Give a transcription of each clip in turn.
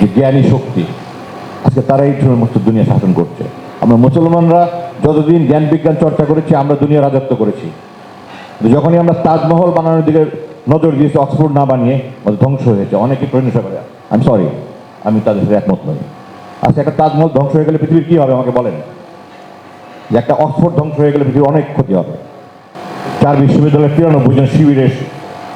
যে জ্ঞানী শক্তি। আজকে তারাই সমস্ত দুনিয়া শাসন করছে। আমরা মুসলমানরা যতদিন জ্ঞান বিজ্ঞান চর্চা করেছি, আমরা দুনিয়া রাজত্ব করেছি। যখনই আমরা তাজমহল বানানোর দিকে নজর দিয়েছি, অক্সফোর্ড না বানিয়ে ধ্বংস হয়েছে অনেকে প্রশংসা করে। আমি সরি আমি তাদের সাথে একমত নই। আচ্ছা একটা তাজমহল ধ্বংস হয়ে গেলে পৃথিবীর কী হবে, আমাকে বলেন? যে একটা অক্সফোর্ড ধ্বংস হয়ে গেলে পৃথিবীর অনেক ক্ষতি হবে। চার বিশ্ববিদ্যালয়ের তিরানব্বই জন শিবিরের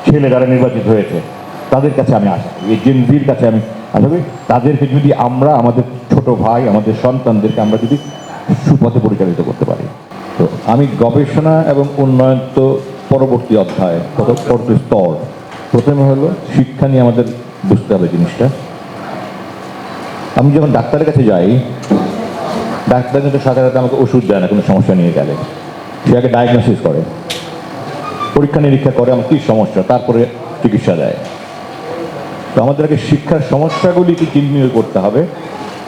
ছেলে যারা নির্বাচিত হয়েছে। তাদের কাছে আমি আশা এই জেনজির কাছে আমি আশা করি তাদেরকে যদি আমরা, আমাদের ছোট ভাই, আমাদের সন্তানদেরকে আমরা যদি সুপথে পরিচালিত করতে পারি। তো আমি গবেষণা এবং উন্নয়ন তো পরবর্তী অধ্যায়, কত স্তর। প্রথমে হলো শিক্ষা নিয়ে আমাদের বুঝতে হবে জিনিসটা। আমি যখন ডাক্তারের কাছে যাই, ডাক্তার কিন্তু সাথে আমাকে ওষুধ দেয় না, কোনো সমস্যা নিয়ে গেলে। সে আগে ডায়াগনোসিস করে। পরীক্ষা নিরীক্ষা করে আমার কী সমস্যা, তারপরে চিকিৎসা দেয়। তো আমাদের আগে শিক্ষার সমস্যাগুলিকে চিহ্নিত করতে হবে,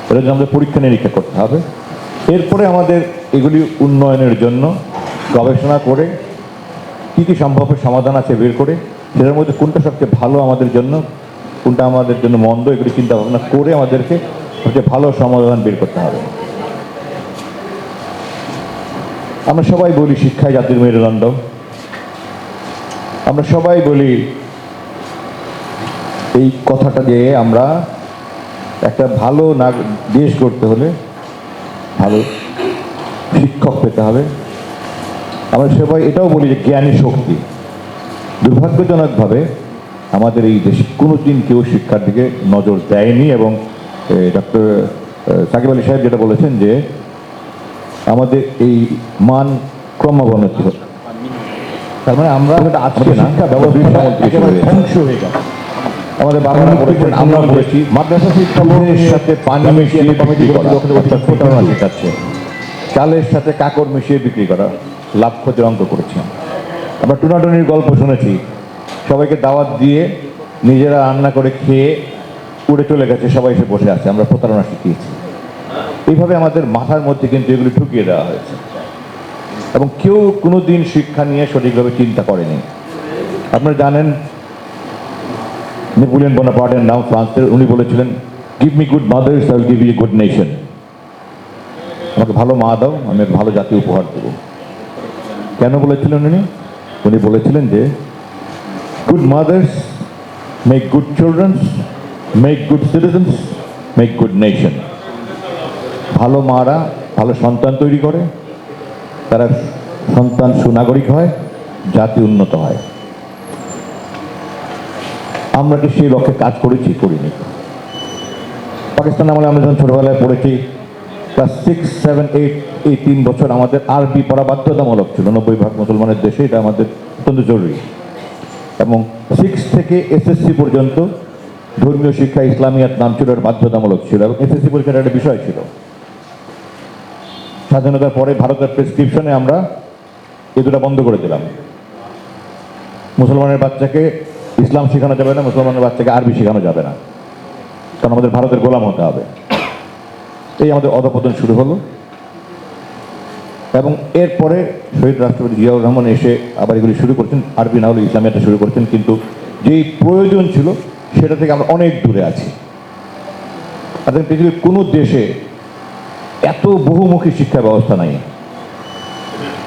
এর জন্য আমাদের পরীক্ষা নিরীক্ষা করতে হবে। এরপরে আমাদের এগুলি উন্নয়নের জন্য গবেষণা করে কী কী সম্ভাব্য সমাধান আছে বের করে সেটার মধ্যে কোনটা সবচেয়ে ভালো আমাদের জন্য, কোনটা আমাদের জন্য মন্দ, এগুলি চিন্তা ভাবনা করে আমাদেরকে সবচেয়ে ভালো সমাধান বের করতে হবে। আমরা সবাই বলি শিক্ষায় জাতির মেরুদণ্ড। আমরা সবাই বলি এই কথাটা দিয়ে আমরা একটা ভালো নাগ দেশ গড়তে হলে ভালো শিক্ষক পেতে হবে। আমরা সবাই এটাও বলি যে জ্ঞানী শক্তি। দুর্ভাগ্যজনকভাবে আমাদের এই দেশে কোনো দিন কেউ শিক্ষার দিকে নজর দেয়নি এবং ডক্টর সাকিব আলী সাহেব যেটা বলেছেন যে আমাদের এই মান ক্রমাবনতি তার মানে আমরা আজকে না শিক্ষা ব্যবস্থা ধ্বংস হয়ে গেছে। আমাদের বাবারা বলেছেন আমরা বলেছি মাদ্রাসা শিক্ষা বোর্ডের সাথে পানি মিশিয়ে অর্থাৎ প্রতারণা শেখাচ্ছে। চালের সাথে কাকড় মিশিয়ে বিক্রি করা। লাভ ক্ষতির অঙ্ক করেছি। আমরা টুনাটুনির গল্প শুনেছি। সবাইকে দাওয়াত দিয়ে নিজেরা রান্না করে খেয়ে উড়ে চলে গেছে সবাই এসে বসে আছে। আমরা প্রতারণা শিখিয়েছি। এইভাবে আমাদের মাথার মধ্যে কিন্তু এগুলি ঢুকিয়ে দেওয়া হয়েছে। এবং কেউ কোনো দিন শিক্ষা নিয়ে সঠিকভাবে চিন্তা করেনি। আপনারা জানেন নেপোলিয়ন বোনাপার্টের নাম ফ্রান্সের উনি বলেছিলেন give me good mothers I will give you good nation আমাকে ভালো মা দাও, আমি ভালো জাতি উপহার দেবো। কেন বলেছিলেন উনি? উনি বলেছিলেন যে good mothers make good childrens make good citizens make good nation ভালো মারা, ভালো সন্তান তৈরি করে, তারা সন্তান সুনাগরিক হয়, জাতি উন্নত হয়। আমরা কি সেই লক্ষ্যে কাজ করেছি, করিনি। পাকিস্তান আমলে আমরা যখন ছোটবেলায় পড়েছি ক্লাস সিক্স সেভেন এইট এই তিন বছর আমাদের আরবি পড়া বাধ্যতামূলক ছিল। নব্বই ভাগ মুসলমানের দেশে এটা আমাদের অত্যন্ত জরুরি। এবং সিক্স থেকে এসএসসি পর্যন্ত ধর্মীয় শিক্ষা, ইসলামিয়াত নাম ছিল বাধ্যতামূলক ছিল। এবং এসএসসি পরীক্ষার একটা বিষয় ছিল। স্বাধীনতার পরে ভারতের প্রেসক্রিপশনে আমরা এ দুটা বন্ধ করে দিলাম। মুসলমানের বাচ্চাকে ইসলাম শেখানো যাবে না, মুসলমানের বাচ্চাকে আরবি শেখানো যাবে না। কারণ আমাদের ভারতের গোলাম হতে হবে। এই আমাদের অধপতন শুরু হলো। এবং এরপরে শহীদ রাষ্ট্রপতি জিয়াউর রহমান এসে আবার এগুলি শুরু করছেন। আরবি না হলে ইসলামিয়াটা শুরু করছেন, কিন্তু যেই প্রয়োজন ছিল, সেটা থেকে আমরা অনেক দূরে আছি। আর পৃথিবীর কোনো দেশে এত বহুমুখী শিক্ষা ব্যবস্থা নাই।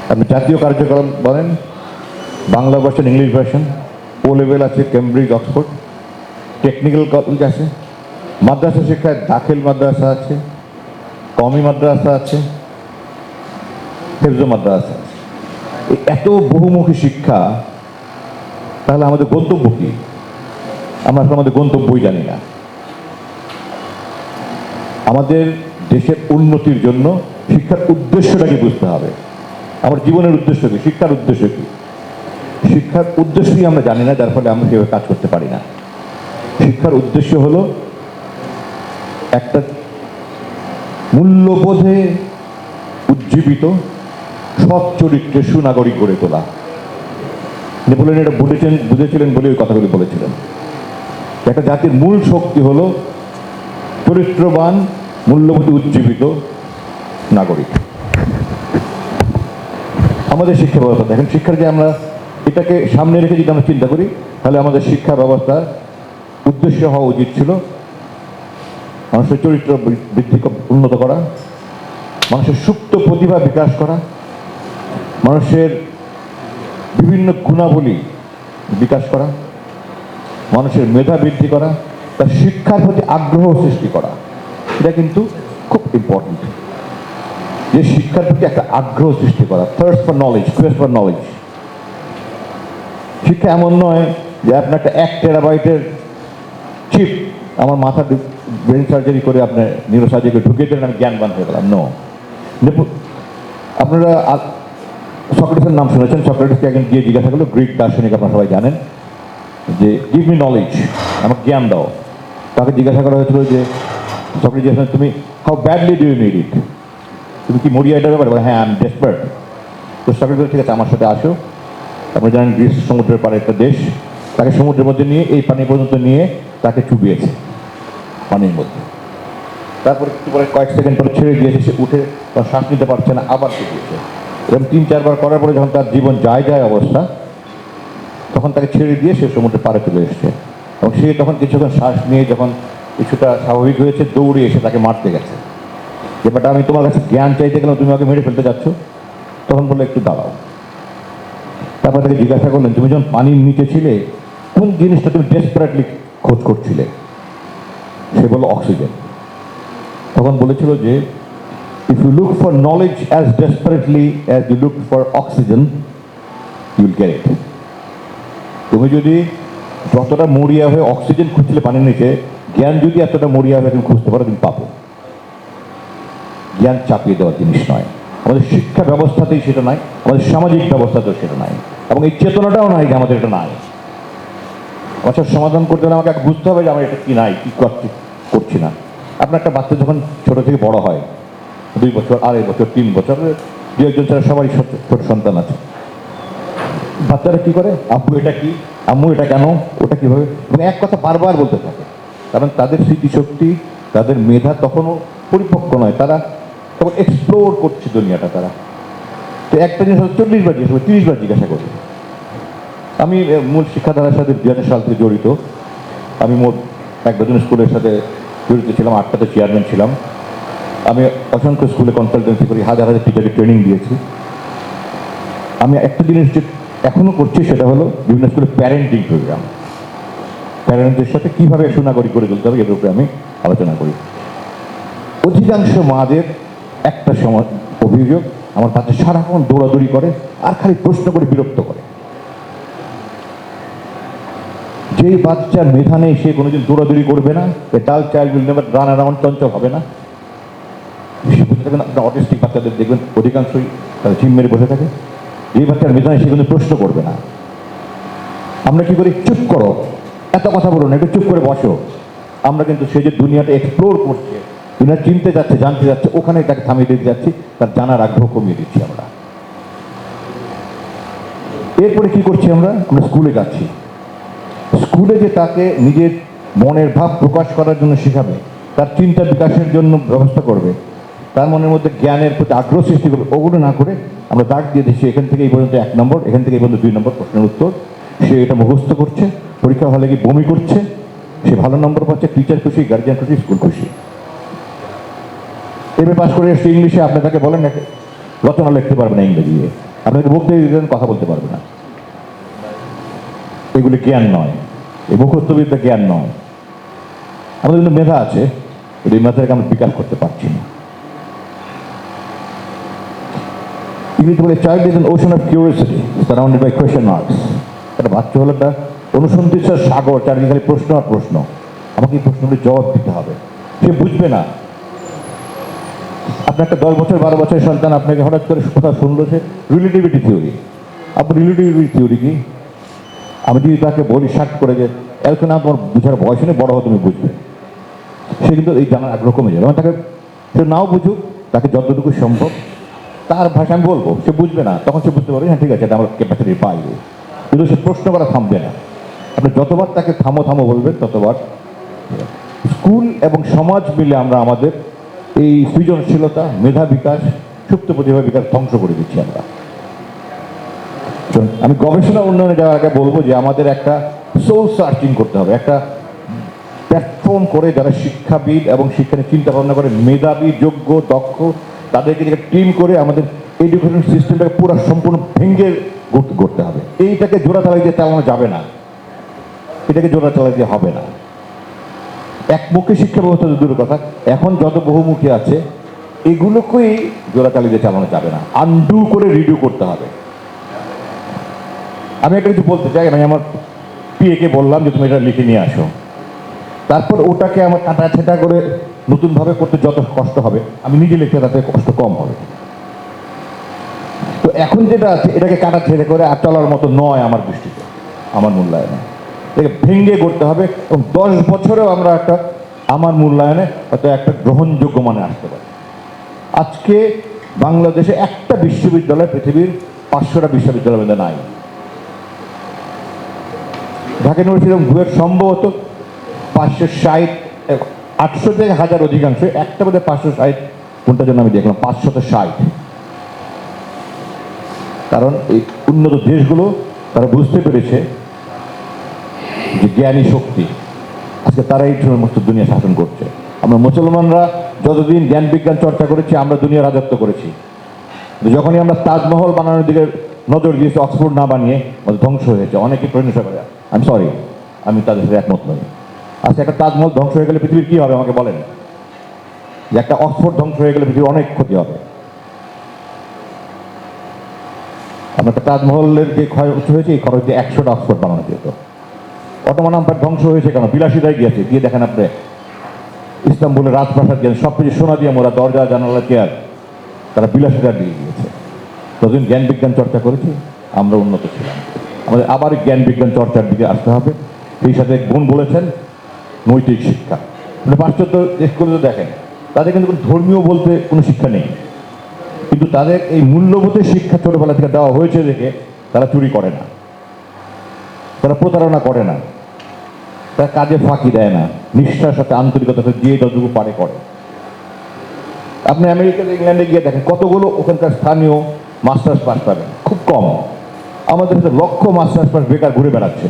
আপনি জাতীয় কার্যক্রম বলেন, Bangla version, English version O level আছে কেমব্রিজ, অক্সফোর্ড। টেকনিক্যাল কলেজ আছে। মাদ্রাসা শিক্ষায় দাখিল মাদ্রাসা আছে। কমি মাদ্রাসা আছে। হেফজ মাদ্রাসা আছে। এই এত বহুমুখী শিক্ষা, তাহলে আমাদের গন্তব্য কী? আমরা আসলে আমাদের গন্তব্যই জানি না। আমাদের দেশের উন্নতির জন্য শিক্ষার উদ্দেশ্যটাকে বুঝতে হবে? আমার জীবনের উদ্দেশ্য কী? শিক্ষার উদ্দেশ্য কী? শিক্ষার উদ্দেশ্যই আমরা জানি না, যার ফলে আমরা সেভাবে কাজ করতে পারি না। শিক্ষার উদ্দেশ্য হলো একটা মূল্যবোধে উজ্জীবিত, সৎ চরিত্রে সুনাগরিক গড়ে তোলা। নেপোলিয়ন এটা বুঝেছেন, বুঝেছিলেন বলে ওই কথাগুলি বলেছিলেন। একটা জাতির মূল শক্তি হলো চরিত্রবান, মূল্যবোধে উজ্জীবিত নাগরিক। আমাদের শিক্ষা ব্যবস্থা, দেখেন, শিক্ষার যে আমরা এটাকে সামনে রেখে যদি আমরা চিন্তা করি, তাহলে আমাদের শিক্ষা ব্যবস্থা উদ্দেশ্য হওয়া উচিত ছিল মানুষের চরিত্র বৃদ্ধি উন্নত করা, মানুষের সুপ্ত প্রতিভা বিকাশ করা, মানুষের বিভিন্ন গুণাবলী বিকাশ করা, মানুষের মেধা বৃদ্ধি করা, তার শিক্ষার প্রতি আগ্রহ সৃষ্টি করা। এটা কিন্তু খুব ইম্পর্টেন্ট যে শিক্ষার প্রতি একটা আগ্রহ সৃষ্টি করা। Thirst for knowledge quest for knowledge শিক্ষা এমন নয় যে আপনার একটা এক টেরাবাইটের চিপ আমার মাথা ব্রেন সার্জারি করে আপনার নিউরোসার্জারি ঢুকিয়ে দিলেন, আমি জ্ঞানবান হয়ে গেলাম। নো আপনারা সক্রেটিসের নাম শুনেছেন সক্রেটিসকে একজন গিয়ে জিজ্ঞাসা করল গ্রিক দার্শনিক আপনারা সবাই জানেন, যে গিভ মি নলেজ আমাকে জ্ঞান দাও। তাকে জিজ্ঞাসা করা হয়েছিল যে সক্রেটিস তুমি how badly do you need it তুমি কি মরিয়া এটা ব্যাপারে হ্যাঁ আই এম ডেসপার্ট তো সক্রেটিস ঠিক আছে, আমার সাথে আসো। আপনি জানেন গ্রিস সমুদ্রের পাড়ে একটা দেশ, তাকে সমুদ্রের মধ্যে নিয়ে, এই পানি পর্যন্ত নিয়ে তাকে চুবিয়েছে পানির মধ্যে। তারপরে একটু পরে কয়েক সেকেন্ড পরে ছেড়ে দিয়েছে সে উঠে তার শ্বাস নিতে পারছে না, আবার চুবিয়েছে এরকম তিন, চারবার করার পরে যখন তার জীবন যায় যায় অবস্থা, তখন তাকে ছেড়ে দিয়ে সে সমুদ্রের পাড়ে চলে এসছে। এবং সে তখন কিছুক্ষণ শ্বাস নিয়ে যখন কিছুটা স্বাভাবিক হয়েছে, দৌড়ে এসে তাকে মারতে গেছে। যে আমি তোমার কাছে জ্ঞান চাইতে গেলাম তুমি আমাকে মেরে ফেলতে যাচ্ছ, তখন বলল একটু দাঁড়াও। তারপর তাকে জিজ্ঞাসা করলেন, তুমি যখন পানির নিচে ছিলে, কোন জিনিসটা তুমি ডেসপারেটলি খোঁজ করছিলে? সে বলল, অক্সিজেন। তখন বলেছিল যে if you look for knowledge as desperately as you look for oxygen you'll it তুমি যদি যতটা মরিয়া হয়ে অক্সিজেন খুঁজছিলে পানির নিচে, জ্ঞান যদি এতটা মরিয়া হয়ে তুমি খুঁজতে পারো, তুমি পাবো। জ্ঞান চাপিয়ে দেওয়ার জিনিস নয়। আমাদের শিক্ষা ব্যবস্থাতেই সেটা নাই আমাদের সামাজিক ব্যবস্থাতেও সেটা নাই এবং এই চেতনাটাও নাই যে আমাদের এটা নাই। সমস্যার সমাধান করতে হলে আমাকে বুঝতে হবে যে আমার এটা কি নাই, কি করছি করছি না। আপনার একটা বাচ্চা যখন ছোট থেকে বড় হয়, দুই বছর, আড়াই বছর, তিন বছর, দু একজন ছাড়া সবারই ছোট সন্তান আছে। বাচ্চারা কি করে? আব্বু এটা কি? আম্মু এটা কেন? ওটা কীভাবে? এবং এক কথা বারবার বলতে থাকে। কারণ তাদের স্মৃতিশক্তি, তাদের মেধা তখনও পরিপক্ক নয়। তারা তখন এক্সপ্লোর করছে দুনিয়াটা তারা। তো একটা জিনিস চল্লিশ বার জিজ্ঞাসা তিরিশ বার জিজ্ঞাসা করি। আমি মূল শিক্ষাধারার সাথে হাজার সাল থেকে জড়িত। আমি মোট এক ডজন স্কুলের সাথে জড়িত ছিলাম, আটটাতে চেয়ারম্যান ছিলাম। আমি অসংখ্য স্কুলে কনসালটেন্সি করি, হাজার হাজার টিচারকে ট্রেনিং দিয়েছি। আমি একটা জিনিস যে এখনও করছি সেটা হলো বিভিন্ন স্কুলে প্যারেন্টিং প্রোগ্রাম প্যারেন্টদের সাথে কীভাবে সুনাগরিক করে তুলতে হবে এর উপরে আমি আলোচনা করি। অধিকাংশ মাদের একটা সময় অভিযোগ আমার বাচ্চা সারাক্ষণ দৌড়াদৌড়ি করে আর খালি প্রশ্ন করে বিরক্ত করে। যেই বাচ্চার মেধা নেই, সে কোনোদিন দৌড়াদৌড়ি করবে না। A dull child will never run around চঞ্চল হবে না। থাকেন, আপনার অটিস্টিক বাচ্চাদের দেখবেন, অধিকাংশই তারা জিম মেরে বসে থাকে। যেই বাচ্চার মেধা নেই, সে কিন্তু প্রশ্ন করবে না। আমরা কি করি? চুপ করো। এত কথা বলো না, একটু চুপ করে বসো। আমরা কিন্তু সে যে দুনিয়াটা এক্সপ্লোর করছে দুনিয়া চিনতে যাচ্ছে, জানতে যাচ্ছে ওখানে তাকে থামিয়ে দিতে যাচ্ছি, তার জানার আগ্রহ কমিয়ে দিচ্ছি আমরা। এরপরে কি করছি আমরা? আমরা স্কুলে যাচ্ছি। স্কুলে যে তাকে নিজের মনের ভাব প্রকাশ করার জন্য শেখাবে, তার চিন্তা বিকাশের জন্য ব্যবস্থা করবে, তার মনের মধ্যে জ্ঞানের প্রতি আগ্রহ সৃষ্টি করবে, ওগুলো না করে আমরা দাগ দিয়ে দিচ্ছি, এখান থেকে এই পর্যন্ত এক নম্বর, এখান থেকে এই পর্যন্ত দুই নম্বর প্রশ্নের উত্তর। সে এটা মুখস্থ করছে, পরীক্ষা হলে গিয়ে বমি করছে, সে ভালো নম্বর পাচ্ছে টিচার খুশি গার্জিয়ান খুশি স্কুল খুশি। এমএ পাস করে এসে ইংলিশে আপনি তাকে বলেন না রচনা লিখতে পারবে না ইংরেজি আপনাকে বলতে দিলেন কথা বলতে পারবে না। এগুলি জ্ঞান নয়। এই মুখস্থবিদ্যা জ্ঞান নয়। আমাদের কিন্তু মেধা আছে। এই মেধাটাকে আমরা বিকাশ করতে পারছি না। ইংরেজি বলে child is an ocean of curiosity surrounded by question marks একটা বাচ্চা হলো একটা অনুসন্ধিৎসার সাগর, চারিদিকে খালি প্রশ্ন আর প্রশ্ন। আমাকে এই প্রশ্নগুলির জবাব দিতে হবে। সে বুঝবে না। আপনার একটা দশ বছর, বারো বছরের সন্তান, আপনাকে হঠাৎ করে কথা শুনলো সে রিলেটিভিটি থিওরি আপনার রিলেটিভিটি থিওরি কি? আমি যদি তাকে বলি শার্ট করে যে এরকম না বুঝার বয়স নেই বড় হো তুমি বুঝবে। সে কিন্তু এই জানার আগ্রহ কমে যাবে। এবং তাকে সে নাও বুঝুক, তাকে যতটুকু সম্ভব, তার ভাষা আমি বলব, সে বুঝবে না। তখন সে বুঝতে পারবে হ্যাঁ ঠিক আছে, এটা আমার ক্যাপাসিটি বাইরে কিন্তু সে প্রশ্ন করা থামবে না। আপনি যতবার তাকে থামো থামো বলবেন, ততবার। স্কুল এবং সমাজ মিলে আমরা আমাদের এই সৃজনশীলতা, মেধা বিকাশ, সুপ্ত প্রতিভা বিকাশ ধ্বংস করে দিচ্ছি আমরা। আমি গবেষণা উন্নয়নে যাওয়ার আগে বলব যে আমাদের একটা সোল সার্চিং করতে হবে, একটা প্ল্যাটফর্ম করে যারা শিক্ষাবিদ এবং শিক্ষা নিয়ে চিন্তা ভাবনা করে, মেধাবী, যোগ্য, দক্ষ, তাদেরকে যে টিম করে আমাদের এডুকেশন সিস্টেমটাকে পুরো সম্পূর্ণ ভেঙে করতে হবে। এইটাকে জোড়া দিয়ে চালানো যাবে না। এটাকে জোড়া চালা দিয়ে হবে না। একমুখী শিক্ষা ব্যবস্থা দূরের কথা। এখন যত বহুমুখী আছে, এগুলোকেই জোরাচালিয়ে দিয়ে চালানো যাবে না। আন্ডু করে রিডিউ করতে হবে। আমি একটা কিছু বলতে চাই, আমি আমার পিএকে বললাম যে তুমি এটা লিখে নিয়ে আসো। তারপর ওটাকে আমার কাটা ছেটা করে নতুনভাবে করতে যত কষ্ট হবে, আমি নিজে লিখতে তাতে কষ্ট কম হবে। তো এখন যেটা আছে, এটাকে কাটা ছেড়ে করে আর চলার মতো নয় আমার দৃষ্টিতে, আমার মূল্যায়নে। এটাকে ভেঙ্গে করতে হবে এবং দশ বছরেও আমরা একটা আমার মূল্যায়নে হয়তো একটা গ্রহণযোগ্য মানে আসতে পারি। আজকে বাংলাদেশে একটা বিশ্ববিদ্যালয় পৃথিবীর পাঁচশোটা বিশ্ববিদ্যালয়ের মধ্যে নাই। ঢাকা ইউনিভার্সিটি ভুয়ের সম্ভবত পাঁচশো ষাট আটশো থেকে হাজার অধিকাংশ, একটা বোধহয় পাঁচশো ষাট কোনটার জন্য আমি দেখলাম, পাঁচশত ষাট। কারণ এই উন্নত দেশগুলো তারা বুঝতে পেরেছে যে জ্ঞানী শক্তি। আজকে তারাই সমস্ত দুনিয়া শাসন করছে। আমরা মুসলমানরা যতদিন জ্ঞান বিজ্ঞান চর্চা করেছি, আমরা দুনিয়া রাজত্ব করেছি। যখনই আমরা তাজমহল বানানোর দিকে নজর দিয়েছি, অক্সফোর্ড না বানিয়ে, আমাদের ধ্বংস হয়েছে অনেকে প্রশংসা করে আমি সরি আমি তাদের সাথে একমত নই। আচ্ছা একটা তাজমহল ধ্বংস হয়ে গেলে পৃথিবীর কী হবে? আমাকে বলেন। যে একটা অক্সফোর্ড ধ্বংস হয়ে গেলে পৃথিবীর অনেক ক্ষতি হবে। আমরা তাজমহলের যে ক্ষয় হয়েছে, এই খরচ দিয়ে একশোটা অক্সফোর্ড বানানো যেত। অটোমান আম্পায়ার ধ্বংস হয়েছে কেন? বিলাসিতায় গিয়েছে। গিয়ে দেখেন আপনি, ইস্তাম্বুলের রাজপ্রাসাদ গেছেন সব কিছু সোনা দিয়ে মোরা দরজা জানালা চেয়ার তারা বিলাসিতা দিয়ে গিয়েছে। ততদিন জ্ঞান বিজ্ঞান চর্চা করেছি, আমরা উন্নত ছিলাম। আমাদের আবার জ্ঞান বিজ্ঞান চর্চার দিকে আসতে হবে। সেই সাথে গুণ বলেছেন, নৈতিক শিক্ষা। মানে পাশ্চাত্য দেশগুলো দেখেন, তাদের কিন্তু কোনো ধর্মীয় বলতে কোনো শিক্ষা নেই। কিন্তু তাদের এই মূল্যবোধের শিক্ষা ছোটবেলা থেকে দেওয়া হয়েছে দেখে তারা চুরি করে না। তারা প্রতারণা করে না। তারা কাজে ফাঁকি দেয় না। নিষ্ঠার সাথে আন্তরিকতার সাথে দিয়ে যতটুকু পারে করে। আপনি আমেরিকাতে, ইংল্যান্ডে গিয়ে দেখেন, কতগুলো ওখানকার স্থানীয় মাস্টার্স পাস পাবেন। খুব কম। আমাদের সাথে লক্ষ মাস্টার্স পাস বেকার ঘুরে বেড়াচ্ছে।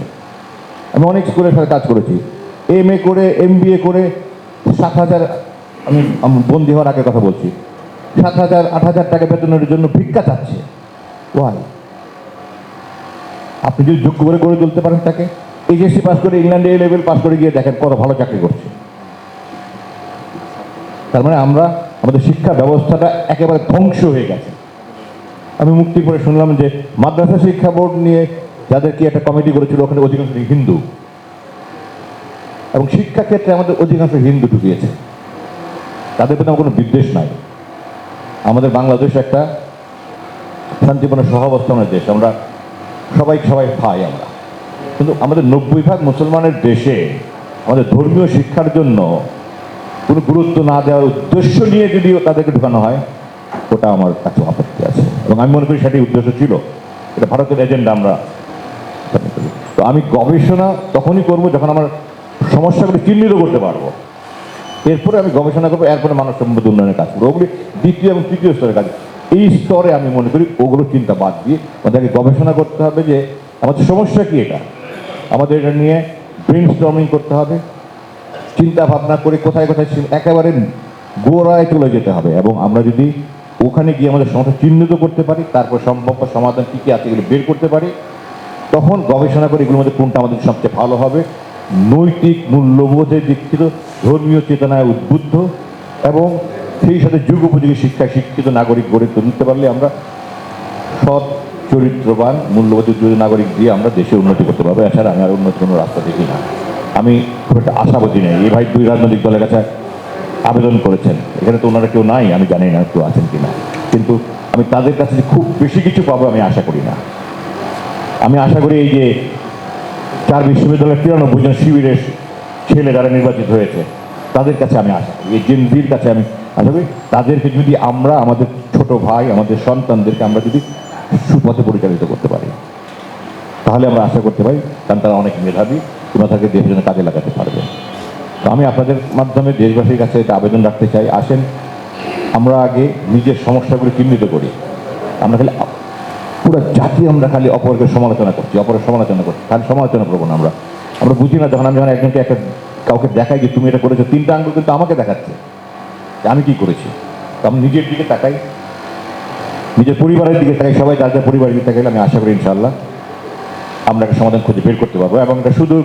আমি অনেক স্কুলের সাথে কাজ করেছি। এম এ করে এম বি এ করে সাত হাজার, আমি বন্দি হওয়ার আগে কথা বলছি, সাত হাজার, আট হাজার টাকা বেতনের জন্য ভিক্ষা চাচ্ছে। ওয়াই আপনি যদি যোগ্য করে গড়ে তুলতে পারেন তাকে। এইচএসসি পাস করে ইংল্যান্ডে এ লেভেল পাস করে গিয়ে দেখেন কত ভালো চাকরি করছে। তার মানে আমরা, আমাদের শিক্ষা ব্যবস্থাটা একেবারে ধ্বংস হয়ে গেছে। আমি মুক্তি করে শুনলাম যে মাদ্রাসা শিক্ষা বোর্ড নিয়ে যাদেরকে একটা কমিটি করেছিল, ওখানে অধিকাংশ হিন্দু। এবং শিক্ষা ক্ষেত্রে আমাদের অধিকাংশ হিন্দু ঢুকিয়েছে। তাদের প্রতি আমার কোনো বিদ্বেষ নাই। আমাদের বাংলাদেশ একটা শান্তিপূর্ণ সহাবস্থানের দেশ। আমরা সবাই সবাই ভাই আমরা। কিন্তু আমাদের নব্বই ভাগ মুসলমানের দেশে আমাদের ধর্মীয় শিক্ষার জন্য কোনো গুরুত্ব না দেওয়ার উদ্দেশ্য নিয়ে যদি তাদেরকে ঢুকানো হয়, ওটা আমার কাছে আপত্তি আছে। এবং আমি মনে করি সেটাই উদ্দেশ্য ছিল। এটা ভারতের এজেন্ডা আমরা তো আমি গবেষণা তখনই করব যখন আমার সমস্যাগুলি চিহ্নিত করতে পারব। এরপরে আমি গবেষণা করব, এরপরে মানব সম্পদ উন্নয়নের কাজ করব। ওগুলি দ্বিতীয় এবং তৃতীয় স্তরের কাজ। এই স্তরে আমি মনে করি ওগুলো চিন্তা বাদ দিয়ে আমাদেরকে গবেষণা করতে হবে যে আমাদের সমস্যা কি এটা? আমাদের এটা নিয়ে ব্রেন করতে হবে। চিন্তা ভাবনা করে কোথায় কোথায় একেবারে গোড়ায় চলে যেতে হবে এবং আমরা যদি ওখানে গিয়ে আমাদের সমস্যা চিহ্নিত করতে পারি, তারপর সম্ভাব্য সমাধান কী কী আছে এগুলো বের করতে পারি, তখন গবেষণা করে এগুলোর মধ্যে কোনটা আমাদের সবচেয়ে ভালো হবে। নৈতিক মূল্যবোধে দীক্ষিত ধর্মীয় চেতনায় উদ্বুদ্ধ এবং সেই সাথে যুগ উপযোগী শিক্ষায় শিক্ষিত নাগরিক গড়ে তুলতে পারলে আমরা সৎ চরিত্রবান মূল্যবোধ নাগরিক দিয়ে আমরা দেশের উন্নতি করতে পারব, এছাড়া আমি আর উন্নতি কোনো রাস্তা দেখি না। আমি খুব একটা আশাবাদী নেই। এই ভাই দুই রাজনৈতিক দলের কাছে আবেদন করেছেন। এখানে তো ওনারা কেউ নাই, আমি জানি না কেউ আছেন কি না কিন্তু আমি তাদের কাছে খুব বেশি কিছু পাবো আমি আশা করি না। আমি আশা করি এই যে চার বিশ্ববিদ্যালয়ের তিরানব্বই জন শিবিরের ছেলে যারা নির্বাচিত হয়েছে, তাদের কাছে আমি আশা করি। এই জেনজির কাছে আমি আশা করি। তাদেরকে যদি আমরা, আমাদের ছোট ভাই, আমাদের সন্তানদেরকে আমরা যদি সুপথে পরিচালিত করতে পারি। তাহলে আমরা আশা করতে পারি, কারণ তারা অনেক মেধাবী, তোমরা তাকে দেশের জন্য কাজে লাগাতে পারবে। তো আমি আপনাদের মাধ্যমে দেশবাসীর কাছে একটা আবেদন রাখতে চাই, আসেন, আমরা আগে নিজের সমস্যাগুলি চিহ্নিত করি। আমরা খালি পুরো জাতি আমরা খালি অপরকে সমালোচনা করছি, অপরের সমালোচনা করছি খালি সমালোচনা করব না আমরা। আমরা বুঝি না যখন আমি যখন একজনকে একটা কাউকে দেখাই যে তুমি এটা করেছ, তিনটা আঙ্গুল কিন্তু আমাকে দেখাচ্ছে আমি কি করেছি। তো আমি নিজের দিকে তাকাই নিজের পরিবারের দিকে তাকাই, সবাই যার যার পরিবারের দিকে তাকাইলে আমি আশা করি ইনশাল্লাহ আমরা একটা সমাধান খুঁজে বের করতে পারব এবং এটা শুধু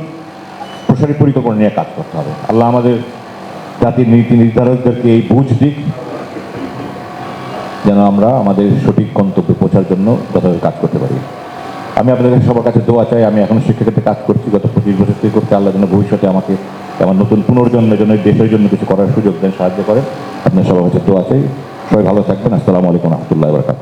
প্রসারী পরিকল্পনা নিয়ে কাজ করতে হবে। আল্লাহ আমাদের জাতির নীতি নির্ধারকদেরকে এই বুঝ দিক, যেন আমরা আমাদের সঠিক গন্তব্যে পৌঁছার জন্য যথাযথ কাজ করতে পারি। আমি আপনাদের সবার কাছে দোয়া চাই, আমি এখন শিক্ষাক্ষেত্রে কাজ করছি, গত পঁচিশ বছর থেকে করতে আল্লাহ যেন ভবিষ্যতে আমাকে আমার নতুন পুনর্জন্মের জন্য দেশের জন্য কিছু করার সুযোগ দেন, সাহায্য করেন। আপনার সবার কাছে দোয়া চাই। সবাই ভালো থাকবেন। আসসালামু আলাইকুম রহমতুল্লাহ বরকাত